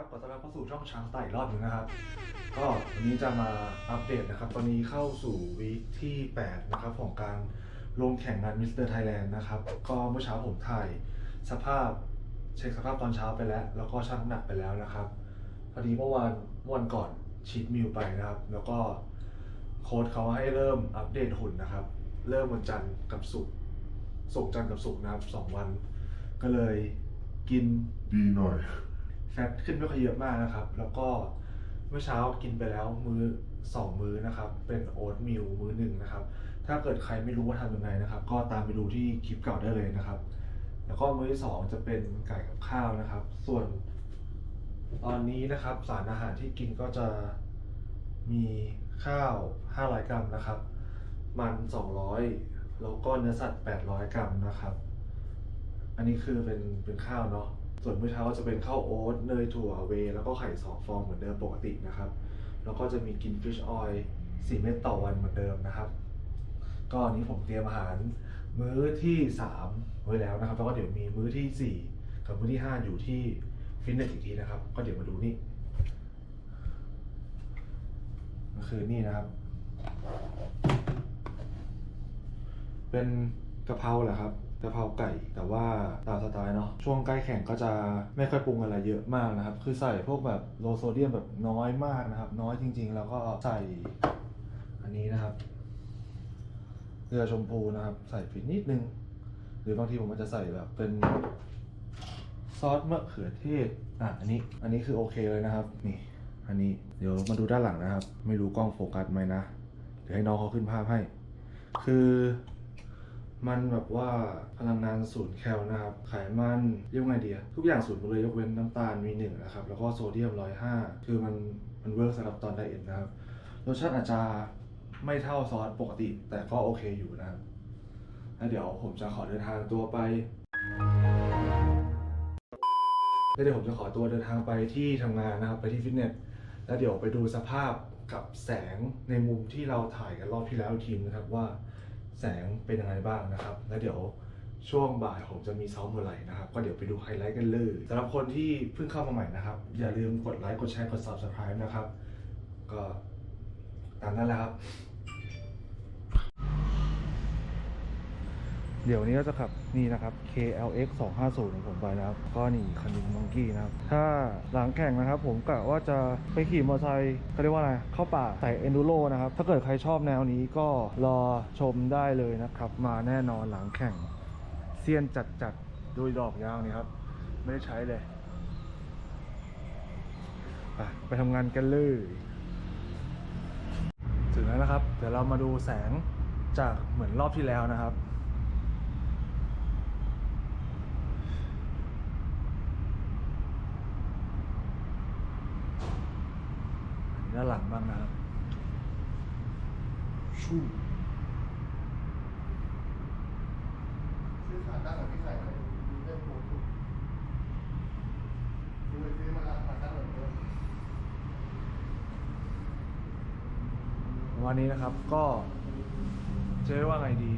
ครับขอต้อนรับเข้าสู่ช่องช้างไตล์อีกรอบหนึ่งนะครับ ก็วันนี้จะมาอัปเดตนะครับ ตอนนี้เข้าสู่วีคที่ 8 นะครับ ของการลงแข่งงานมิสเตอร์ไทยแลนด์นะครับ ก็เมื่อเช้าผมถ่ายสภาพเช็คสภาพตอนเช้าไปแล้ว แล้วก็ชั่งน้ำหนักไปแล้วนะครับ พอดีเมื่อวานเมื่อวันก่อนชีทมิลไปนะครับ แล้วก็โค้ดเขาให้เริ่มอัปเดตหุ่นนะครับ เริ่มวันจันทร์กับศุกร์ศุกร์จันทร์กับศุกร์นะครับสองวัน ก็เลยกินดีหน่อย แฟตขึ้นไม่ค่อยเยอะมากนะครับ แล้วก็เมื่อเช้ากินไปแล้วมือสองมื้อนะครับ เป็นโอ๊ตมิลมื้อหนึ่งนะครับ ถ้าเกิดใครไม่รู้ว่าทำยังไงนะครับ ก็ตามไปดูที่คลิปเก่าได้เลยนะครับ แล้วก็มื้อที่สองจะเป็นไก่กับข้าวนะครับ ส่วนตอนนี้นะครับสารอาหารที่กินก็จะมีข้าว 500 กรัมนะครับ มัน 200 แล้วก็เนื้อสัตว์ 800 กรัมนะครับ อันนี้คือเป็นเป็นข้าวเนาะ ส่วนมื้อเช้าก็จะเป็นข้าวโอ๊ตเนยถั่วเวย์แล้วก็ไข่สองฟองเหมือนเดิมปกตินะครับ แล้วก็จะมีกินฟิชออยล์สี่เม็ดต่อวันเหมือนเดิมนะครับ ก็อันนี้ผมเตรียมอาหารมื้อที่สามไว้แล้วนะครับ แล้วก็เดี๋ยวมีมื้อที่สี่กับมื้อที่ห้าอยู่ที่ฟิตเนสอีกทีนะครับ ก็เดี๋ยวมาดูนี่ก็คือนี่นะครับ เป็นกะเพราแหละครับ กะเพราไก่ แต่ว่าตามสไตล์เนาะช่วงใกล้แข่งก็จะไม่ค่อยปรุงอะไรเยอะมากนะครับ คือใส่พวกแบบโลโซเดียมแบบน้อยมากนะครับ น้อยจริง ๆ แล้วก็ใส่อันนี้นะครับเกลือชมพูนะครับ ใส่ผิดนิดนึง หรือบางทีผมอาจจะใส่แบบเป็นซอสมะเขือเทศอะอันนี้อันนี้คือโอเคเลยนะครับ นี่ อันนี้เดี๋ยวมาดูด้านหลังนะครับ ไม่รู้กล้องโฟกัสไหมนะเดี๋ยวให้น้องเขาขึ้นภาพให้ คือ มันแบบว่าพลังงานศูนย์แคลนะครับ ไขมันเรียกไงเดีอะทุกอย่างศูนย์หมดเลยยกเว้นน้ำตาลมีหนึ่งนะครับ แล้วก็โซเดียมร้อยห้าคือมันมันเวิร์กสำหรับตอนไดเอทนะครับรสชาติอาจจะไม่เท่าซอสปกติ แต่ก็โอเคอยู่นะครับแล้วเดี๋ยวผมจะขอเดินทางตัวไปแล้วเดี๋ยวผมจะขอตัวเดินทางไปที่ทำงานนะครับ ไปที่ฟิตเนสแล้วเดี๋ยวไปดูสภาพกับแสงในมุมที่เราถ่ายกันรอบที่แล้วอีกทีนะครับว่า แสงเป็นยังไงบ้างนะครับ แล้วเดี๋ยวช่วงบ่ายผมจะมีซ้อมเมื่อไหร่นะครับ ก็เดี๋ยวไปดูไฮไลท์กันเลยสำหรับคนที่เพิ่งเข้ามาใหม่นะครับ อย่าลืมกดไลค์กดแชร์กด subscribe นะครับ ก็ตามนั้นแหละครับ เดี๋ยวนี้ก็จะขับนี่นะครับ KLX 250ของผมไปนะครับ ก็นี่คันนินมองกี้นะครับ ถ้าหลังแข่งนะครับ ผมกะว่าจะไปขี่มอเตอร์ไซค์เขาเรียกว่าอะไร เข้าป่าใส่ Enduro นะครับ ถ้าเกิดใครชอบแนวนี้ก็รอชมได้เลยนะครับ มาแน่นอนหลังแข่งเซียนจัดจัดๆดูดอกยาวนี่ครับ ไม่ได้ใช้เลย ไปทำงานกันเลยถึงแล้วนะครับ เดี๋ยวเรามาดูแสงจากเหมือนรอบที่แล้วนะครับ ด้านหลังบ้างนะครับชูซื้อขาตั้งกับพี่ใส่ไหมดูได้โปรทุกดูไปซื้อมาแล้วขาตั้งแบบเดิมวันนี้นะครับก็จะเรียกว่าไงดี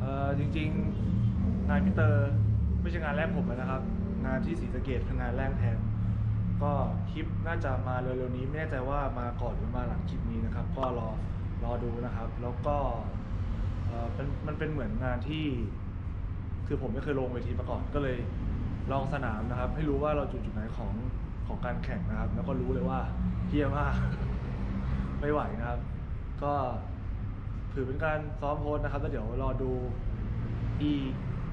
เอ่อจริง ๆ งานพิเตอร์ไม่ใช่งานแรกผมแล้วนะครับ งานที่ศรีสะเกดคืองานแรกแทน ก็คลิปน่าจะมาเร็วๆนี้ไม่แน่ใจว่ามาก่อนหรือมาหลังคลิปนี้นะครับ ก็รอรอดูนะครับ แล้วก็เอ่อเป็นมันเป็นเหมือนงานที่ คือผมไม่เคยลงเวทีมาก่อนก็เลยลองสนามนะครับ ให้รู้ว่าเราจุดจุดไหนของของการแข่งนะครับ แล้วก็รู้เลยว่าเฮี้ยมาก ไม่ไหวนะครับ ก็ถือเป็นการซ้อมโพสนะครับแล้วเดี๋ยวรอดูอี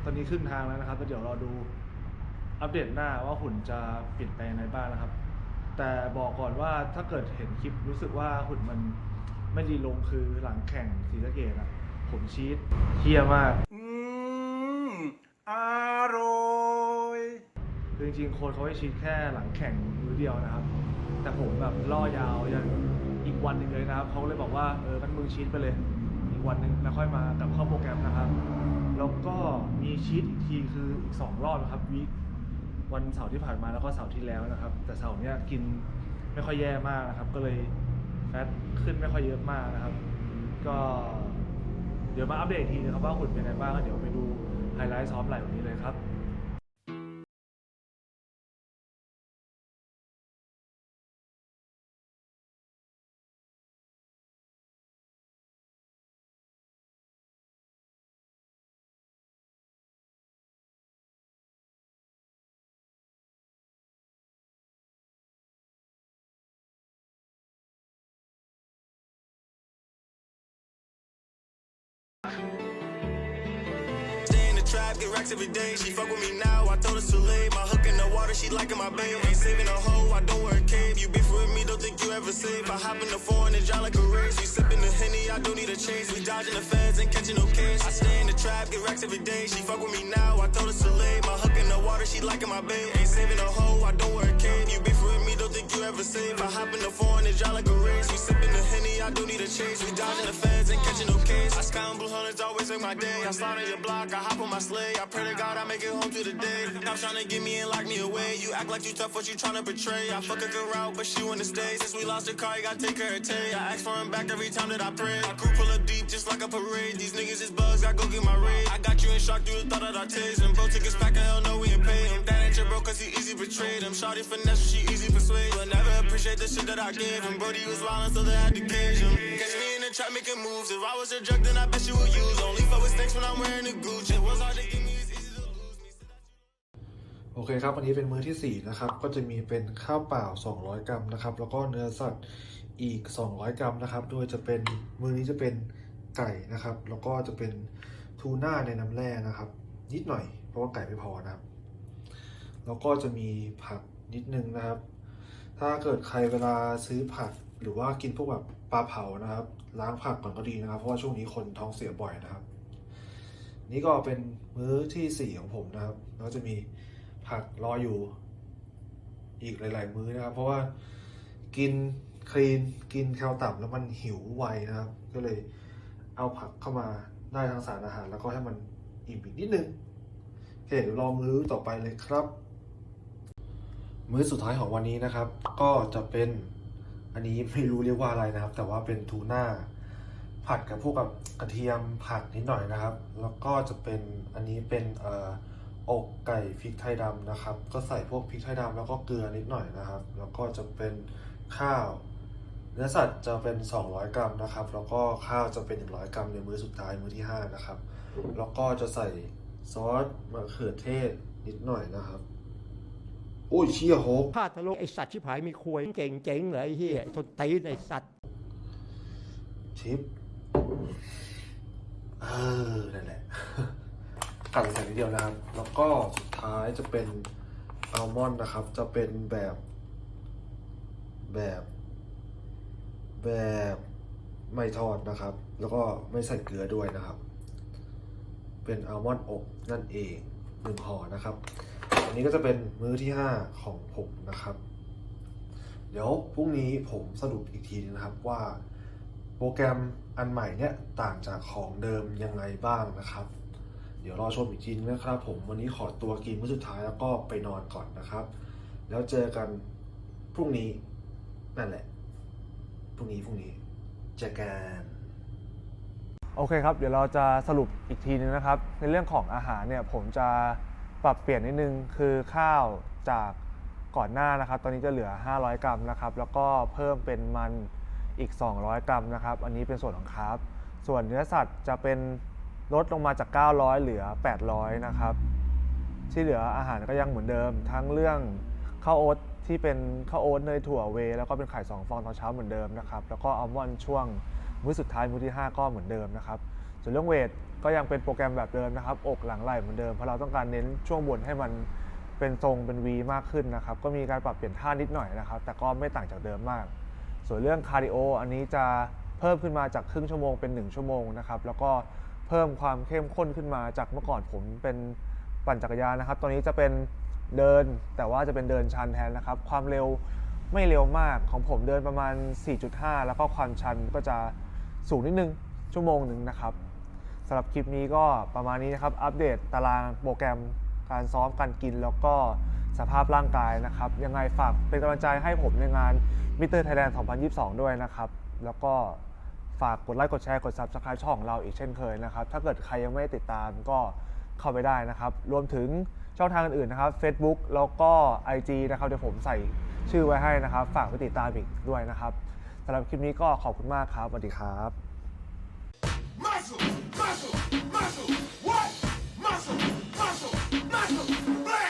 ตอนนี้ครึ่งทางแล้วนะครับแล้วเดี๋ยวรอดู อัปเดตหน้าว่าหุ่นจะเปลี่ยนแปลงอะไรบ้างนะครับ แต่บอกก่อนว่าถ้าเกิดเห็นคลิปรู้สึกว่าหุ่นมันไม่ดีลงคือหลังแข่งสีสะเกดอะผมชีตเฮี้ยมาก อืมอร่อยคือจริงๆโค้ชเขาให้ชีทแค่หลังแข่งมือเดียวนะครับ แต่ผมแบบล่อยาวยันอีกวันหนึ่งเลยนะครับเขาเลยบอกว่าเออกันมือชีทไปเลย อีกวันหนึ่งแล้วค่อยมากลับเข้าโปรแกรมนะครับ แล้วก็มีชีทอีกทีคืออีกสองรอบนะครับวีค วันเสาร์ที่ผ่านมาแล้วก็เสาร์ที่แล้วนะครับ แต่เสาร์เนี้ยกินไม่ค่อยแย่มากนะครับ ก็เลยแฟตขึ้นไม่ค่อยเยอะมากนะครับ ก็เดี๋ยวมาอัปเดตทีนะครับว่าหุ่นเป็นไงบ้างก็เดี๋ยวไปดูไฮไลท์ซ้อมไหลวันนี้เลยครับ trap, get racks every day. She fuck with me now, I told her too late. My hook in the water, she liking my babe. Ain't saving a hoe, I don't wear a cape. You beef with me, don't think you ever safe. I hop in the foreign and drive like a race. We sipping the henny, I don't need a chase. We dodging the feds, and catching no case. I stay in the trap, get racks every day. She fuck with me now, I told her too late. My hook in the water, she liking my babe. Ain't saving a hoe, I don't wear a cape. Safe. I hop in the foreign and drive like a race. We sipping the henny, I don't need a chase. We dodging the feds, and catching no case. I sky on blue hunters, always make my day. I slide on your block, I hop on my sleigh. I pray to God I make it home to the day. Now trying to get me and lock me away. You act like you tough, what you trying to betray? I fuck a good route, but she wanna stay. Since we lost the car, you gotta take her a tay. I ask for him back every time that I pray. My crew pull like a parade. These niggas is bugs, I go get my raid. I got you in shock, you thought that I tased him. Bro, tickets back, hell no, we ain't pay him. That ain't your bro, cause he easy betrayed him. Shawty finesse, she easy persuade. But never appreciate the shit that I gave him. Brody was wildin', so they had to cage him. Catch me in the trap making moves. If I was a drug, then I bet you would use. Only fuck with snakes when I'm wearing a Gucci. It was hard to get me, is easy to lose me. โอเคครับ วันนี้เป็นมื้อที่ 4 นะครับ ก็จะมีเป็นข้าวเปล่า 200 กรัมนะครับ แล้วก็เนื้อสัตว์อีก 200 กรัมนะครับ โดยจะเป็นมื้อนี้จะเป็น ไก่นะครับ แล้วก็จะเป็นทูน่าในน้ำแร่นะครับ นิดหน่อย เพราะว่าไก่ไม่พอนะครับ แล้วก็จะมีผักนิดนึงนะครับ ถ้าเกิดใครเวลาซื้อผักหรือว่ากินพวกแบบปลาเผานะครับ ล้างผักก่อนก็ดีนะครับ เพราะว่าช่วงนี้คนท้องเสียบ่อยนะครับ นี่ก็เป็นมื้อที่สี่ของผมนะครับ แล้วจะมีผักรออยู่อีกหลาย ๆ มื้อนะครับ เพราะว่ากินคลีนกินแคลต่ำแล้วมันหิวไวนะครับ ก็เลย เอาผักเข้ามาได้ทั้งสารอาหาร แล้วก็ให้มันอิ่มอีกนิดนึงโอเคเดี๋ยวรอมื้อต่อไปเลยครับ มื้อสุดท้ายของวันนี้นะครับ ก็จะเป็นอันนี้ไม่รู้เรียกว่าอะไรนะครับ แต่ว่าเป็นทูน่าผัดกับพวกกับกระเทียมผัดนิดหน่อยนะครับ แล้วก็จะเป็นอันนี้เป็นเอ่ออกไก่พริกไทยดำนะครับ ก็ใส่พวกพริกไทยดำแล้วก็เกลือนิดหน่อยนะครับ แล้วก็จะเป็นข้าว เนื้อสัตว์จะเป็น 200 กรัมนะครับ แล้วก็ข้าวจะเป็น 100 กรัมในมื้อสุดท้ายมื้อที่ 5 นะครับ แล้วก็จะใส่ซอสมะเขือเทศนิดหน่อยนะครับ โอ้ยเชี่ยโฮกพาดทะลุไอสัตว์ชิบหายมีควยเก่งเจ๋งเลยไอ้เฮียไอ้ทนตีนไอสัตว์ ชิปเออนั่นแหละ กัดใส่นิดเดียวนะครับ แล้วก็สุดท้ายจะเป็นอัลมอนด์นะครับ จะเป็นแบบแบบ แบบไม่ทอดนะครับ แล้วก็ไม่ใส่เกลือด้วยนะครับ เป็นอัลมอนด์อบนั่นเองหนึ่งห่อนะครับ อันนี้ก็จะเป็นมื้อที่ 5 ของผมนะครับ เดี๋ยวพรุ่งนี้ผมสรุปอีกทีนึงนะครับว่าโปรแกรมอันใหม่เนี่ยต่างจากของเดิมยังไงบ้างนะครับ เดี๋ยวรอชมอีกทีนึงนะครับผมวันนี้ขอตัวกินมื้อสุดท้ายแล้วก็ไปนอนก่อนนะครับ แล้วเจอกันพรุ่งนี้นั่นแหละ พรุ่งนี้พรุ่งนี้เจอกันโอเคครับ เดี๋ยวเราจะสรุปอีกทีนึงนะครับ ในเรื่องของอาหารเนี่ยผมจะปรับเปลี่ยนนิดนึงคือข้าวจากก่อนหน้านะครับ ตอนนี้จะเหลือ 500 กรัมนะครับ แล้วก็เพิ่มเป็นมันอีก 200 กรัมนะครับ อันนี้เป็นส่วนของคาร์บส่วนเนื้อสัตว์จะเป็นลดลงมาจาก 900 เหลือ 800 นะครับ ที่เหลืออาหารก็ยังเหมือนเดิม ทั้งเรื่องข้าวโอ๊ต ที่เป็นข้าวโอ๊ตเนยถั่วเวย์แล้วก็เป็นไข่สองฟองตอนเช้าเหมือนเดิมนะครับแล้วก็อัลมอนด์ช่วงมื้อสุดท้ายมื้อที่ 5 ก็เหมือนเดิมนะครับส่วนเรื่องเวทก็ยังเป็นโปรแกรมแบบเดิมนะครับอกหลังไหล่เหมือนเดิมเพราะเราต้องการเน้นช่วงบนให้มันเป็นทรงเป็น V มากขึ้นนะครับก็มีการปรับเปลี่ยนท่านิดหน่อยนะครับ แต่ก็ไม่ต่างจากเดิมมาก ส่วนเรื่องคาร์ดิโออันนี้จะเพิ่มขึ้นมาจากครึ่งชั่วโมงเป็น 1 ชั่วโมงนะครับแล้วก็เพิ่มความเข้มข้นขึ้นมาจากเมื่อก่อนผมเป็นปั่นจักรยานนะครับ ตอนนี้จะเป็น เดิน แต่ว่าจะเป็นเดินชันแทนนะครับ ความเร็วไม่เร็วมากของผมเดินประมาณ 4.5 แล้วก็ความชันก็จะสูงนิดนึง ชั่วโมงหนึ่งนะครับสำหรับคลิปนี้ก็ประมาณนี้นะครับ อัปเดตตารางโปรแกรมการซ้อมการกินแล้วก็สภาพร่างกายนะครับ ยังไงฝากเป็นกำลังใจให้ผมในงานมิเตอร์ไทยแลนด์2022 ด้วยนะครับ แล้วก็ฝากกดไลค์กดแชร์กด Subscribe ช่องของเราอีกเช่นเคยนะครับ ถ้าเกิดใครยังไม่ได้ติดตามก็ เข้าไปได้นะครับ รวมถึงช่องทางอื่นๆนะครับ Facebook แล้วก็ IG นะครับเดี๋ยวผมใส่ชื่อไว้ให้นะครับ ฝากไปติดตามอีกด้วยนะครับสำหรับคลิปนี้ก็ขอบคุณมากครับสวัสดีครับ